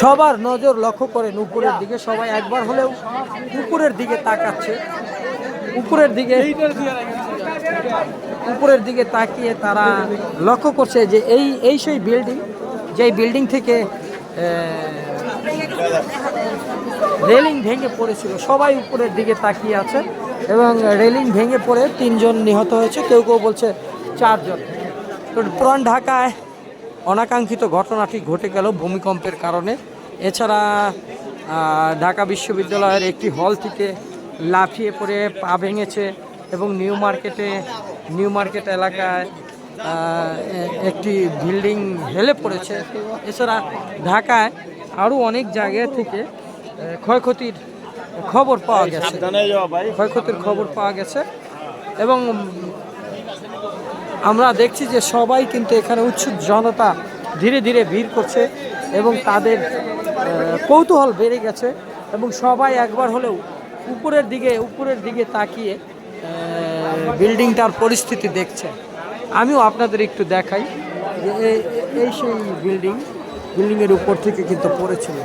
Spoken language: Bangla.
সবার নজর লক্ষ্য করেন উপরের দিকে, সবাই একবার হলেও উপরের দিকে তাকাচ্ছে। উপরের দিকে উপরের দিকে তাকিয়ে তারা লক্ষ্য করছে যে এই এই সেই বিল্ডিং যেই বিল্ডিং থেকে রেলিং ভেঙে পড়েছিল, সবাই উপরের দিকে তাকিয়ে আছে এবং রেলিং ভেঙে পড়ে তিনজন নিহত হয়েছে, কেউ কেউ বলছে চারজন। তো পুরান ঢাকায় অনাকাঙ্ক্ষিত ঘটনাটি ঘটে গেল ভূমিকম্পের কারণে। এছাড়া ঢাকা বিশ্ববিদ্যালয়ের একটি হল থেকে লাফিয়ে পড়ে পা ভেঙেছে এবং নিউ মার্কেটে নিউ মার্কেট এলাকায় একটি বিল্ডিং হেলে পড়েছে। এছাড়া ঢাকায় আরও অনেক জায়গা থেকে ক্ষয়ক্ষতির খবর পাওয়া গেছে। ক্ষয়ক্ষতির খবর পাওয়া গেছে এবং আমরা দেখছি যে সবাই কিন্তু এখানে উৎসুক, জনতা ধীরে ধীরে ভিড় করছে এবং তাদের কৌতূহল বেড়ে গেছে এবং সবাই একবার হলেও উপরের দিকে উপরের দিকে তাকিয়ে বিল্ডিংটার পরিস্থিতি দেখছে। আমিও আপনাদের একটু দেখাই যে এই সেই বিল্ডিং, বিল্ডিংয়ের উপর থেকে কিন্তু পড়েছিল।